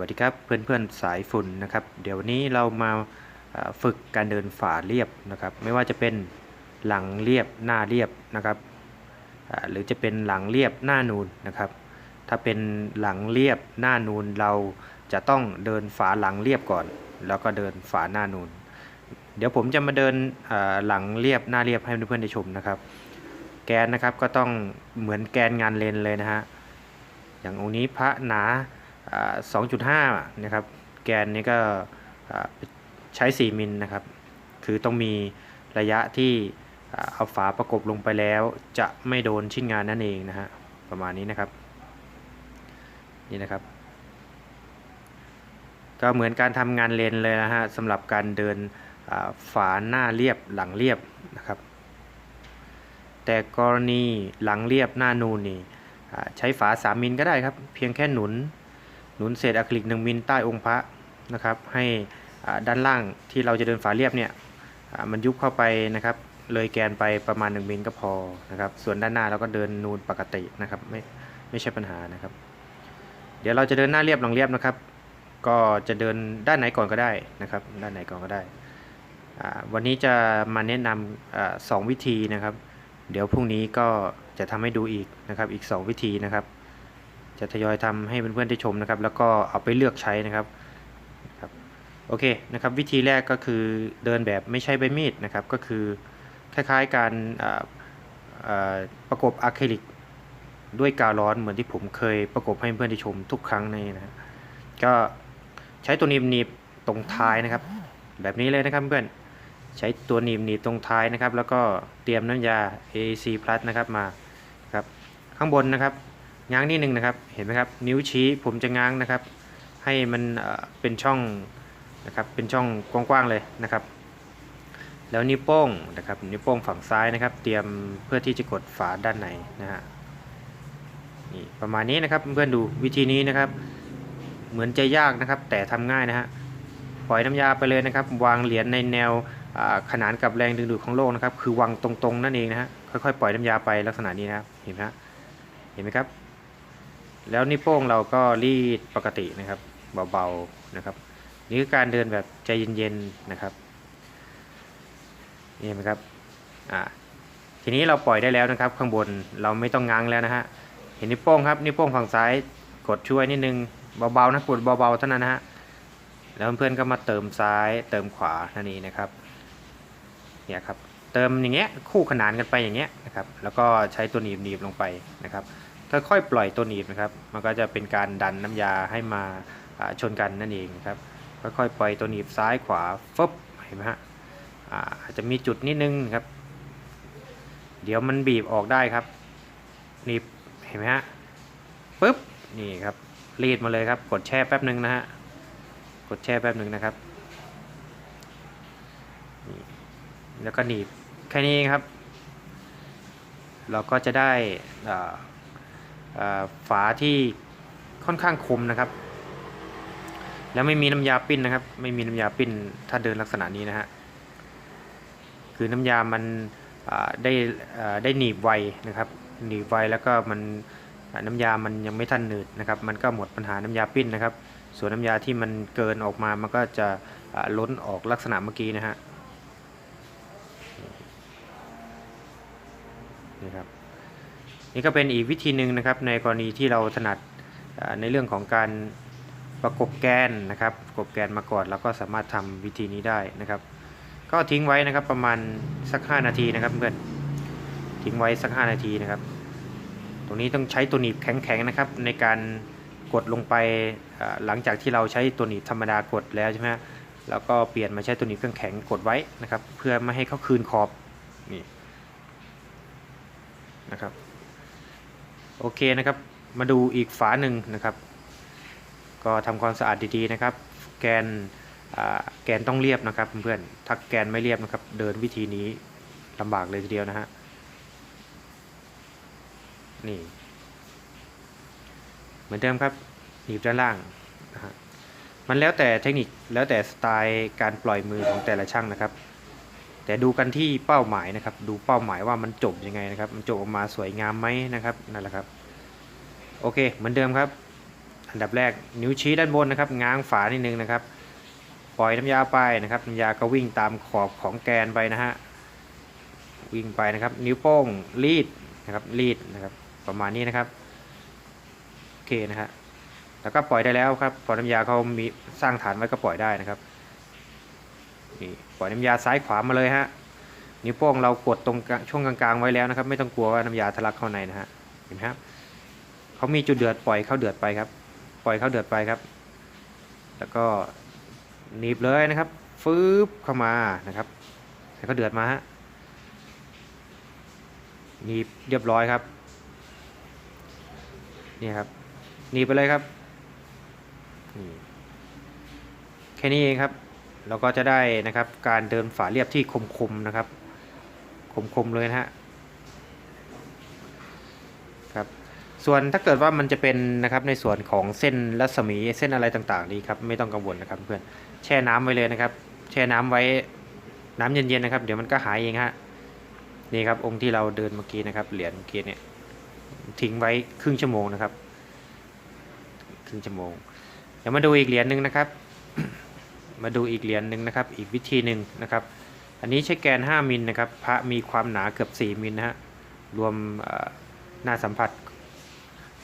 วัสดีครับเพื่อนๆสายฝุ่นนะครับ เดี๋ยววันนี้เรามาฝึกการเดินฝาเรียบนะครับ ไม่ว่าจะเป็นหลังเรียบหน้าเรียบนะครับหรือจะเป็นหลังเรียบหน้านูนนะครับ ถ้าเป็นหลังเรียบหน้านูนเราจะต้องเดินฝาหลังเรียบก่อน แล้วก็เดินฝาหน้านูน เดี๋ยวผมจะมาเดินหลังเรียบหน้าเรียบให้เพื่อนๆได้ชมนะครับ แกนนะครับก็ต้องเหมือนแกนงานเลนเลยนะฮะอย่างองค์นี้พระหนา 2.5 นะครับ แกนนี้ก็ใช้ 4 มิลนะครับ คือต้องมีระยะที่เอาฝาประกบลงไปแล้ว จะไม่โดนชิ้นงานนั่นเองนะฮะ ประมาณนี้นะครับ นี่นะครับ ก็เหมือนการทำงานเลนเลยนะฮะสำหรับการเดินฝาหน้าเรียบหลังเรียบนะครับ แต่กรณีหลังเรียบหน้านูนนี่ใช้ฝา 3 มิลก็ได้ครับ เพียงแค่หนุน หนุนเศษอะคริลิก1มิลใต้องค์พระนะครับให้ด้านล่างที่เราจะเดินฝาเรียบเนี่ยมันยุบเข้าไปนะครับเลยแกนไปประมาณ 1มิลก็พอนะครับส่วนด้านหน้าเราก็เดินนูนปกตินะครับไม่ไม่ใช่ปัญหานะครับ เดี๋ยวเราจะเดินหน้าเรียบหลังเรียบนะครับ ก็จะเดินด้านไหนก่อนก็ได้นะครับ ด้านไหนก่อนก็ได้ วันนี้จะมาแนะนำสองวิธีนะครับ เดี๋ยวพรุ่งนี้ก็จะทำให้ดูอีกนะครับอีก 2 วิธีนะครับ จะทยอยทำให้เพื่อนๆได้ชมนะครับ แล้วก็เอาไปเลือกใช้นะครับครับโอเคนะครับ วิธีแรกก็คือเดินแบบไม่ใช้ใบมีดนะครับ ก็คือคล้ายๆการประกบอะคริลิกด้วยกาวร้อนเหมือนที่ผมเคยประกบให้เพื่อนได้ชมทุกครั้งในนะก็ใช้ตัวนีบหนีบตรงท้ายนะครับ แบบนี้เลยนะครับเพื่อนใช้ตัวหนีบหนีบตรงท้ายนะครับ แล้วก็เตรียมน้ำยา AC Plus นะครับมาครับข้างบนนะครับ ง้างนิดนึงนะครับ เห็นไหมครับ นิ้วชี้ผมจะง้างนะครับ ให้มันเป็นช่องนะครับ เป็นช่องกว้างๆเลยนะครับ แล้วนิ้วโป้งนะครับ นิ้วโป้งฝั่งซ้ายนะครับ เตรียมเพื่อที่จะกดฝาด้านในนะฮะ นี่ประมาณนี้นะครับเพื่อนๆดูวิธีนี้นะครับ เหมือนจะยากนะครับ แต่ทำง่ายนะฮะ ปล่อยน้ำยาไปเลยนะครับ วางเหรียญในแนวขนานกับแรงดึงดูดของโลกนะครับ คือวางตรงๆนั่นเองนะฮะ ค่อยๆปล่อยน้ำยาไปลักษณะนี้นะครับ เห็นไหมฮะเห็นไหมครับ แล้วนิ้วโป้งเราก็รีดปกตินะครับเบาๆนะครับ นี่คือการเดินแบบใจเย็นๆนะครับนี่ไหมครับอ่าทีนี้เราปล่อยได้แล้วนะครับ ข้างบนเราไม่ต้องง้างแล้วนะฮะเห็นนิ้วโป้งครับนิ้วโป้งฝั่งซ้ายกดช่วยนิดนึงเบาๆนะกดเบาๆเท่านั้นนะฮะแล้วเพื่อนๆก็มาเติมซ้ายเติมขวานั่นเองนะครับเนี่ยครับเติมอย่างเงี้ยคู่ขนานกันไปอย่างเงี้ยนะครับแล้วก็ใช้ตัวหนีบหนีบลงไปนะครับ ค่อยๆปล่อยตัวหนีบนะครับ มันก็จะเป็นการดันน้ำยาให้มาชนกันนั่นเองครับ ค่อยๆปล่อยตัวหนีบซ้ายขวาฟึบเห็นไหมฮะอ่าจจะมีจุดนิดนึงครับ เดี๋ยวมันบีบออกได้ครับหนีบเห็นไหมฮะปึ๊บนี่ครับรีดมาเลยครับ กดแช่แป๊บหนึ่งนะฮะกดแช่แป๊บหนึ่งนะครับนี่แล้วก็หนีบแค่นี้เองครับ เราก็จะได้อ่า ฝาที่ค่อนข้างคมนะครับ แล้วไม่มีน้ำยาปิ้นนะครับ ไม่มีน้ำยาปิ้นถ้าเดินลักษณะนี้นะฮะคือน้ำยามันได้ได้หนีบไวนะครับหนีบไวแล้วก็มันน้ำยามันยังไม่ทันหนืดนะครับ มันก็หมดปัญหาน้ำยาปิ้นนะครับ ส่วนน้ำยาที่มันเกินออกมามันก็จะล้นออกลักษณะเมื่อกี้นะฮะนี่ครับ นี่ก็เป็นอีกวิธีหนึ่งนะครับในกรณีที่เราถนัดในเรื่องของการประกบแกนนะครับประกบแกนมาก่อนแล้วก็สามารถทำวิธีนี้ได้นะครับ ก็ทิ้งไว้นะครับประมาณสัก 5 นาทีนะครับเพื่อนทิ้งไว้สัก 5 นาทีนะครับ ตรงนี้ต้องใช้ตัวหนีบแข็งๆนะครับ ในการกดลงไปหลังจากที่เราใช้ตัวหนีบธรรมดากดแล้วใช่ไหมแล้วก็เปลี่ยนมาใช้ตัวหนีบแข็งๆกดไว้นะครับ เพื่อไม่ให้เขาคืนขอบนี่นะครับ โอเคนะครับ มาดูอีกฝาหนึ่งนะครับ ก็ทำความสะอาดดีๆนะครับ แกนแกนต้องเรียบนะครับเพื่อนๆถ้าแกนไม่เรียบนะครับ เดินวิธีนี้ลำบากเลยทีเดียวนะฮะนี่ เหมือนเดิมครับหนีบด้านล่างนะฮะมันแล้วแต่เทคนิคแล้วแต่สไตล์การปล่อยมือของแต่ละช่างนะครับ แต่ดูกันที่เป้าหมายนะครับ ดูเป้าหมายว่ามันจบยังไงนะครับ มันจบออกมาสวยงามไหมนะครับนั่นแหละครับ โอเคเหมือนเดิมครับ อันดับแรกนิ้วชี้ด้านบนนะครับ ง้างฝานิดนึงนะครับ ปล่อยน้ำยาไปนะครับน้ำยาก็วิ่งตามขอบของแกนไปนะฮะวิ่งไปนะครับ นิ้วโป้งรีดนะครับรีดนะครับ ประมาณนี้นะครับโอเคนะฮะแล้วก็ปล่อยได้แล้วครับพอน้ำยาเขามีสร้างฐานไว้ก็ปล่อยได้นะครับ นี่ปล่อยน้ำยาซ้ายขวามาเลยฮะนิ้วโป้งเรากดตรงช่วงกลางๆไว้แล้วนะครับ ไม่ต้องกลัวว่าน้ำยาทะลักเข้าในนะฮะเห็นไหมครับเขามีจุดเดือดปล่อยเข้าเดือดไปครับ ปล่อยเข้าเดือดไปครับ แล้วก็หนีบเลยนะครับฟืบเข้ามานะครับให้เขาเดือดมาฮะหนีบเรียบร้อยครับนี่ครับหนีบไปเลยครับนี่แค่นี้เองครับ เราก็จะได้นะครับการเดินฝาเรียบที่คมๆนะครับคมๆเลยนะฮะครับส่วนถ้าเกิดว่ามันจะเป็นนะครับในส่วนของเส้นรัศมีเส้นอะไรต่างๆนี้ครับไม่ต้องกังวลนะครับเพื่อนแช่น้ำไว้เลยนะครับ แช่น้ำไว้น้ำเย็นๆนะครับ เดี๋ยวมันก็หายเองฮะนี่ครับองค์ที่เราเดินเมื่อกี้นะครับเหรียญเมื่อกี้เนี่ยทิ้งไว้ครึ่งชั่วโมงนะครับ ครึ่งชั่วโมงเดี๋ยวมาดูอีกเหรียญหนึ่งนะครับ มาดูอีกเหรียญหนึ่งนะครับ อีกวิธีหนึ่งนะครับ อันนี้ใช้แกน 5 มิลนะครับ พระมีความหนาเกือบ 4 มิลนะฮะ รวมหน้าสัมผัส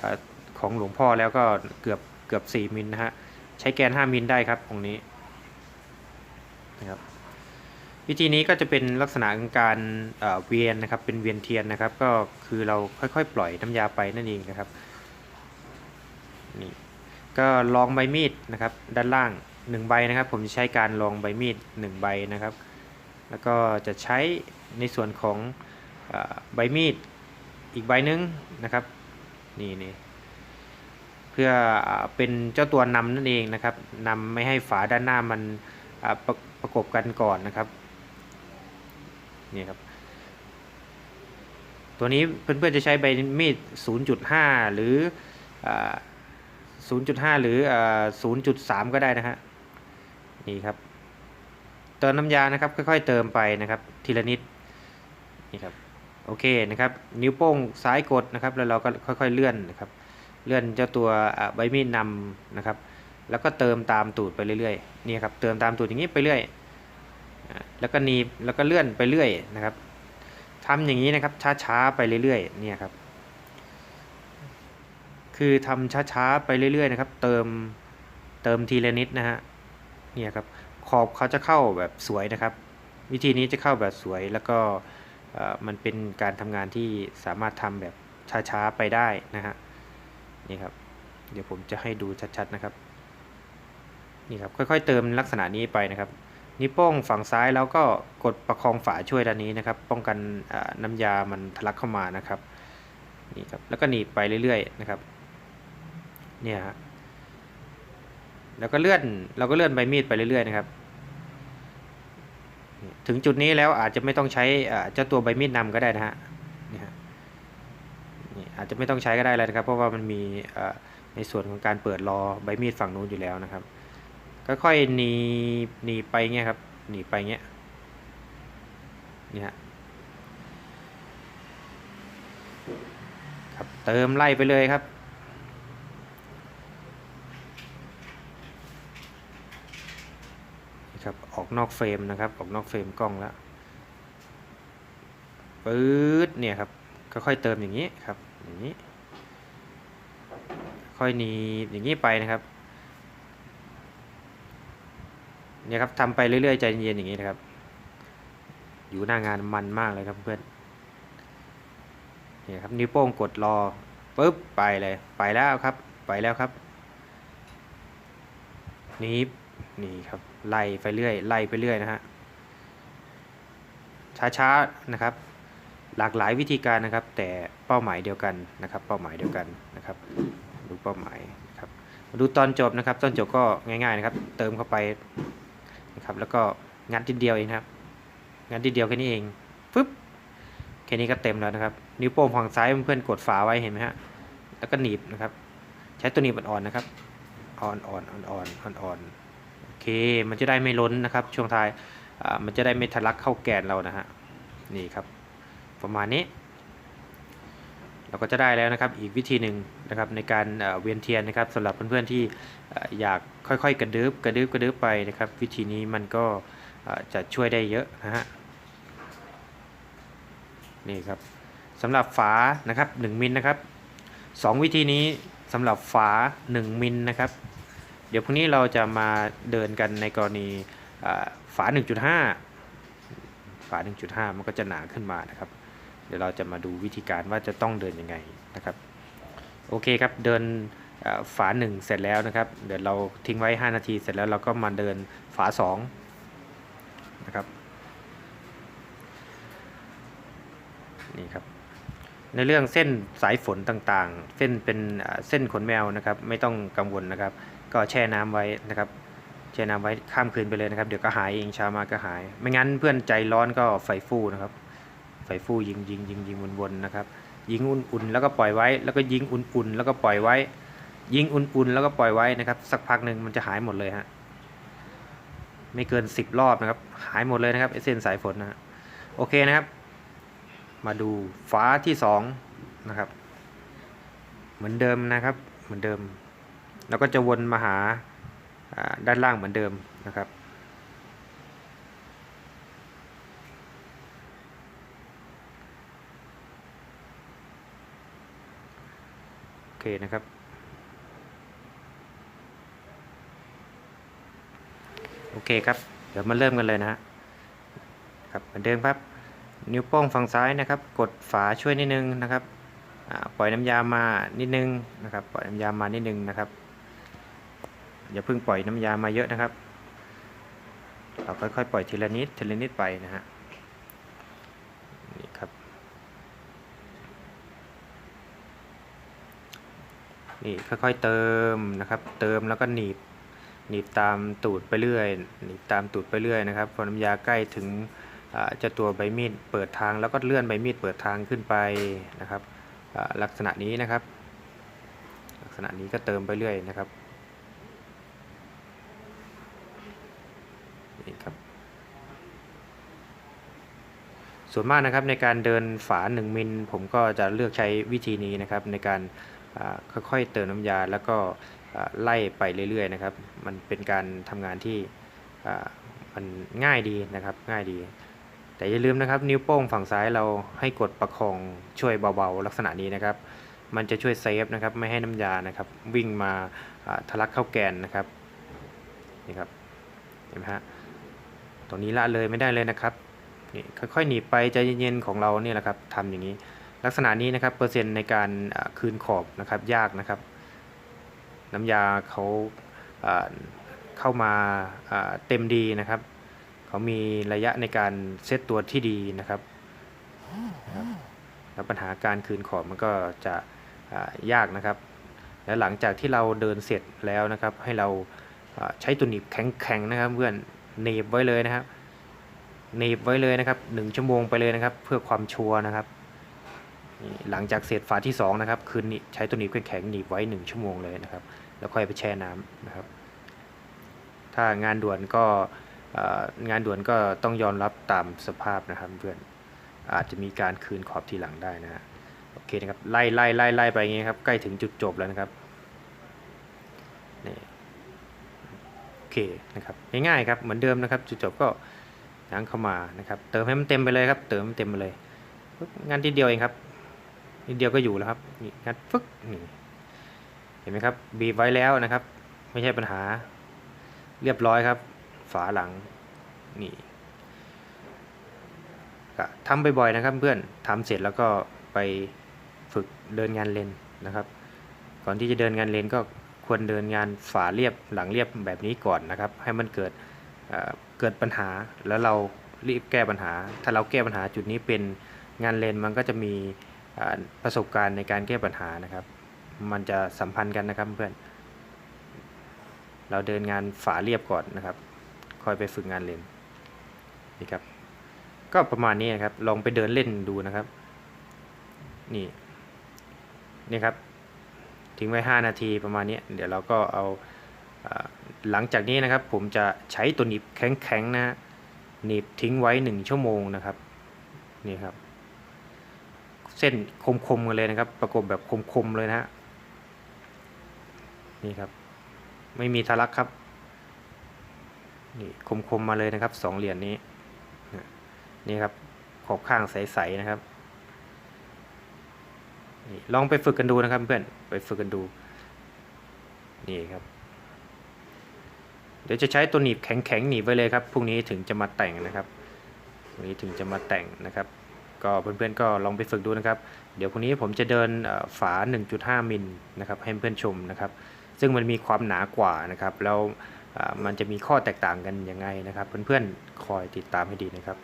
อของหลวงพ่อแล้วก็เกือบเกือบ 4 มิลนะฮะ ใช้แกน 5 มิลได้ครับตรงนี้นะครับวิธีนี้ก็จะเป็นลักษณะของการเเวียนนะครับเป็นเวียนเทียนนะครับ ก็คือเราค่อยๆ ปล่อยน้ำยาไปนั่นเองนะครับนี่ก็ลองใบมีดนะครับด้านล่าง หนึ่งใบนะครับ ผมจะใช้การลองใบมีดหนึ่งใบนะครับ แล้วก็จะใช้ในส่วนของอใบมีดอีกใบหนึงนะครับนี่นี่เพื่อเป็นเจ้าตัวนำนั่นเองนะครับนำไม่ให้ฝาด้านหน้ามันประประกบกันก่อนนะครับนี่ครับตัวนี้เพื่อนๆจะใช้ใบมีด 0.5 หรือ 0.5 หรือ 0.3 ก็ได้นะฮะ นี่ครับ เติมน้ำยานะครับค่อยๆเติมไปนะครับทีละนิดนี่ครับโอเคนะครับนิ้วโป้งซ้ายกดนะครับ แล้วเราก็ค่อยๆเลื่อนนะครับ เลื่อนเจ้าตัวใบมีดนำนะครับ แล้วก็เติมตามตูดไปเรื่อยๆนี่ครับเติมตามตูดอย่างนี้ไปเรื่อยแล้วก็นีแล้วก็เลื่อนไปเรื่อยนะครับทำอย่างนี้นะครับช้าๆไปเรื่อยๆเนี่ยครับ คือทำช้าๆไปเรื่อยๆนะครับ เติมเติมทีละนิดนะฮะ เนี่ยครับขอบเขาจะเข้าแบบสวยนะครับ วิธีนี้จะเข้าแบบสวยแล้วก็มันเป็นการทำงานที่สามารถทำแบบช้าๆไปได้นะฮะนี่ครับ เดี๋ยวผมจะให้ดูชัดๆนะครับนี่ครับค่อยๆเติมลักษณะนี้ไปนะครับ นิ้วโป้งฝั่งซ้ายแล้วก็กดประคองฝาช่วยด้านนี้นะครับ ป้องกันน้ำยามันทะลักเข้ามานะครับนี่ครับแล้วก็หนีบไปเรื่อยๆนะครับเนี่ยฮะ แล้วก็เลื่อนเราก็เลื่อนใบมีดไปเรื่อยๆนะครับ ถึงจุดนี้แล้วอาจจะไม่ต้องใช้อ่าเจ้าตัวใบมีดนำก็ได้นะฮะนี่ฮะนี่อาจจะไม่ต้องใช้ก็ได้เลยนะครับ เพราะว่ามันมีอ่าในส่วนของการเปิดรอใบมีดฝั่งนู้นอยู่แล้วนะครับค่อยๆหนีหนีไปเงี้ยครับหนีไปเงี้ยนี่ฮะครับเติมไล่ไปเลยครับ นอกเฟรมนะครับ ออกนอกเฟรมกล้องแล้วปื๊ดเนี่ยครับค่อยๆเติมอย่างนี้ครับอย่างนี้ ค่อยหนีบอย่างนี้ไปนะครับเนี่ยครับทำไปเรื่อยๆใจเย็นๆอย่างนี้นะครับ อยู่หน้างานมันมากเลยครับเพื่อนเนี่ยครับนิ้วโป้งกดรอปุ๊บไปเลยไปแล้วครับ ไปแล้วครับนีบ นี่ครับไล่ไปเรื่อยไล่ไปเรื่อยนะฮะช้าๆนะครับ หลากหลายวิธีการนะครับ แต่เป้าหมายเดียวกันนะครับ เป้าหมายเดียวกันนะครับ ดูเป้าหมายครับมาดูตอนจบนะครับ ตอนจบก็ง่ายๆนะครับ เติมเข้าไปนะครับ แล้วก็งัดทีเดียวเองครับงัดทีเดียวแค่นี้เองปึ๊บแค่นี้ก็เต็มแล้วนะครับ นิ้วโป้งฝั่งซ้ายเพื่อนกดฝาไว้เห็นไหมฮะแล้วก็หนีบนะครับ ใช้ตัวหนีบอ่อนๆนะครับอ่อนๆอ่อนๆอ่อนๆ โอเค มันจะได้ไม่ล้นนะครับ ช่วงท้ายอ่ามันจะได้ไม่ทะลักเข้าแกนเรานะฮะนี่ครับ ประมาณนี้ เราก็จะได้แล้วนะครับอีกวิธีหนึ่งนะครับในการเวียนเทียนนะครับสำหรับเพื่อนๆที่อ่อยากค่อยๆ กระดึบกระดึบกระดึบไปนะครับ วิธีนี้มันก็จะช่วยได้เยอะนะฮะนี่ครับสำหรับฝานะครับ1มิลนะครับสองวิธีนี้สำหรับฝา 1มิลนะครับ เดี๋ยวพรุ่งนี้เราจะมาเดินกันในกรณีเอ่อฝา 1.5 ฝา 1.5 มันก็จะหนาขึ้นมานะครับ เดี๋ยวเราจะมาดูวิธีการว่าจะต้องเดินยังไงนะครับ โอเคครับ เดินฝา 1 เสร็จแล้วนะครับ เดี๋ยวเราทิ้งไว้ 5 นาทีเสร็จแล้วเราก็มาเดินฝา 2 นะครับ นี่ครับ ในเรื่องเส้นสายฝนต่างๆ เส้นเป็นเส้นขนแมวนะครับ ไม่ต้องกังวลนะครับ ก็แช่น้ำไว้นะครับ แช่น้ำไว้ข้ามคืนไปเลยนะครับ เดี๋ยวก็หายเองเช้ามาก็หาย ไม่งั้นเพื่อนใจร้อนก็ไฟฟู่นะครับ ไฟฟู่ยิงยิงยิงยิงวนๆนะครับ ยิงอุ่นๆแล้วก็ปล่อยไว้ แล้วก็ยิงอุ่นๆแล้วก็ปล่อยไว้ ยิงอุ่นๆแล้วก็ปล่อยไว้นะครับ สักพักหนึ่งมันจะหายหมดเลยฮะ ไม่เกิน 10 รอบนะครับ หายหมดเลยนะครับไอเส้นสายฝนนะฮะโอเคนะครับ มาดูฝาที่สองนะครับ เหมือนเดิมนะครับ เหมือนเดิม แล้วก็จะวนมาหาด้านล่างเหมือนเดิมนะครับ โอเคนะครับ โอเคครับ เดี๋ยวมาเริ่มกันเลยนะฮะครับเหมือนเดิมครับ นิ้วโป้งฝั่งซ้ายนะครับ กดฝาช่วยนิดนึงนะครับปล่อยน้ำยามานิดนึงนะครับ ปล่อยน้ำยามานิดนึงนะครับ อย่าเพิ่งปล่อยน้ำยามาเยอะนะครับ เราค่อยๆปล่อยทีละนิดทีละนิดไปนะฮะนี่ครับ นี่ค่อยๆเติมนะครับ เติมแล้วก็หนีบหนีบตามตูดไปเรื่อยหนีบตามตูดไปเรื่อยนะครับพอน้ำยาใกล้ถึงจะตัวใบมีดเปิดทางแล้วก็เลื่อนใบมีดเปิดทางขึ้นไปนะครับลักษณะนี้นะครับ ลักษณะนี้ก็เติมไปเรื่อยนะครับ นี่ครับ ส่วนมากนะครับในการเดินฝา 1 มิล ผมก็จะเลือกใช้วิธีนี้นะครับในการค่อยๆเติมน้ำยาแล้วก็ไล่ไปเรื่อยๆนะครับ มันเป็นการทำงานที่มันง่ายดีนะครับง่ายดี แต่อย่าลืมนะครับ นิ้วโป้งฝั่งซ้ายเราให้กดประคองช่วยเบาๆ ลักษณะนี้นะครับ มันจะช่วยเซฟนะครับไม่ให้น้ำยานะครับ วิ่งมาทะลักเข้าแกนนะครับนี่ครับเห็นไหมฮะตรงนี้ละเลยไม่ได้เลยนะครับ นี่ค่อยๆหนีบไปใจเย็นๆของเราเนี่ยแหละครับทำอย่างนี้ ลักษณะนี้นะครับเปอร์เซ็นต์ในการคืนขอบนะครับยากนะครับ น้ำยาเขาเข้ามาเต็มดีนะครับเขามีระยะในการเซตตัวที่ดีนะครับแล้วปัญหาการคืนขอบมันก็จะยากนะครับ แล้วหลังจากที่เราเดินเสร็จแล้วนะครับ ให้เราอ่าใช้ตัวหนีบแข็งๆนะครับเพื่อนหนีบไว้เลยนะครับ หนีบไว้เลยนะครับหนึ่งชั่วโมงไปเลยนะครับ เพื่อความชัวร์นะครับ หลังจากเสร็จฝาที่สองนะครับคืนนี้ใช้ตัวหนีบแข็งหนีบไว้หนึ่งชั่วโมงเลยนะครับ แล้วค่อยไปแช่น้ำนะครับ ถ้างานด่วนก็งานด่วนก็ต้องยอมรับตามสภาพนะครับเพื่อนอาจจะมีการคืนขอบทีหลังได้นะฮะโอเคนะครับไล่ไล่ไล่ไล่ไปอย่างงี้ครับใกล้ถึงจุดจบแล้วนะครับนี่โอเคนะครับง่ายๆครับเหมือนเดิมนะครับ จุดจบก็ ย้างเข้ามานะครับ เติมให้มันเต็มไปเลยครับ เติมมันเต็มไปเลย งานทีเดียวเองครับนิดเดียวก็อยู่แล้วครับนี่งัดฟึกนี่เห็นไหมครับ บีบไว้แล้วนะครับ ไม่ใช่ปัญหา เรียบร้อยครับ ฝาหลังนี่ก็ทำบ่อยๆนะครับเพื่อนทำเสร็จแล้วก็ไปฝึกเดินงานเลนนะครับ ก่อนที่จะเดินงานเลนก็ควรเดินงานฝาเรียบหลังเรียบแบบนี้ก่อนนะครับ ให้มันเกิด เกิดปัญหาแล้วเรารีบแก้ปัญหา ถ้าเราแก้ปัญหาจุดนี้เป็นงานเลนมันก็จะมีประสบการณ์ในการแก้ปัญหานะครับ มันจะสัมพันธ์กันนะครับเพื่อน เราเดินงานฝาเรียบก่อนนะครับ คอยไปฝึกงานเลนนี่ครับ ก็ประมาณนี้นะครับ ลองไปเดินเล่นดูนะครับ นี่ นี่ครับ ทิ้งไว้ 5 นาทีประมาณนี้ เดี๋ยวเราก็เอาอา หลังจากนี้นะครับผมจะใช้ตัวหนีบแข็งๆนะหนีบทิ้งไว้ 1 ชั่วโมงนะครับนี่ครับ เส้นคมๆกันเลยนะครับ ประกบแบบคมๆเลยนะฮะนี่ครับ ไม่มีทะลักครับนี่คมๆมาเลยนะครับสองเหรียญนี้นะนี่ครับขอบข้างใสๆนะครับนี่ลองไปฝึกกันดูนะครับเพื่อนไปฝึกกันดูนี่ครับ เดี๋ยวจะใช้ตัวหนีบแข็งๆหนีบไว้เลยครับพรุ่งนี้ถึงจะมาแต่งนะครับพรุ่งนี้ถึงจะมาแต่งนะครับ ก็เพื่อนๆก็ลองไปฝึกดูนะครับ เดี๋ยวพรุ่งนี้ผมจะเดินฝา 1.5มิลนะครับให้เพื่อนชมนะครับ ซึ่งมันมีความหนากว่านะครับแล้วมันจะมีข้อแตกต่างกันยังไงนะครับ เพื่อนๆคอยติดตามให้ดีนะครับ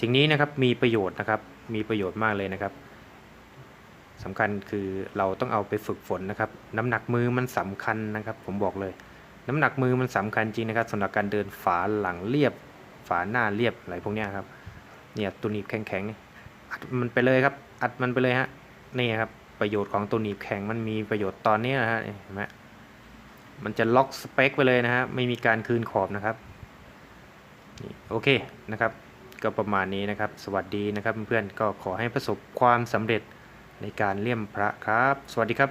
สิ่งนี้นะครับมีประโยชน์นะครับมีประโยชน์มากเลยนะครับสำคัญคือเราต้องเอาไปฝึกฝนนะครับ น้ำหนักมือมันสำคัญนะครับ ผมบอกเลย น้ำหนักมือมันสำคัญจริงนะครับสำหรับการเดินฝาหลังเรียบ ฝาหน้าเรียบอะไรพวกนี้ครับเนี่ยตัวหนีบแข็งๆอัดมันไปเลยครับ อัดมันไปเลยฮะนี่ครับประโยชน์ของตัวหนีบแข็งมันมีประโยชน์ตอนนี้นะฮะเห็นไหมมันจะล็อกสเปคไปเลยนะฮะไม่มีการคืนขอบนะครับนี่โอเคนะครับก็ประมาณนี้นะครับ สวัสดีนะครับเพื่อนๆก็ขอให้ประสบความสำเร็จในการเลี่ยมพระครับ สวัสดีครับ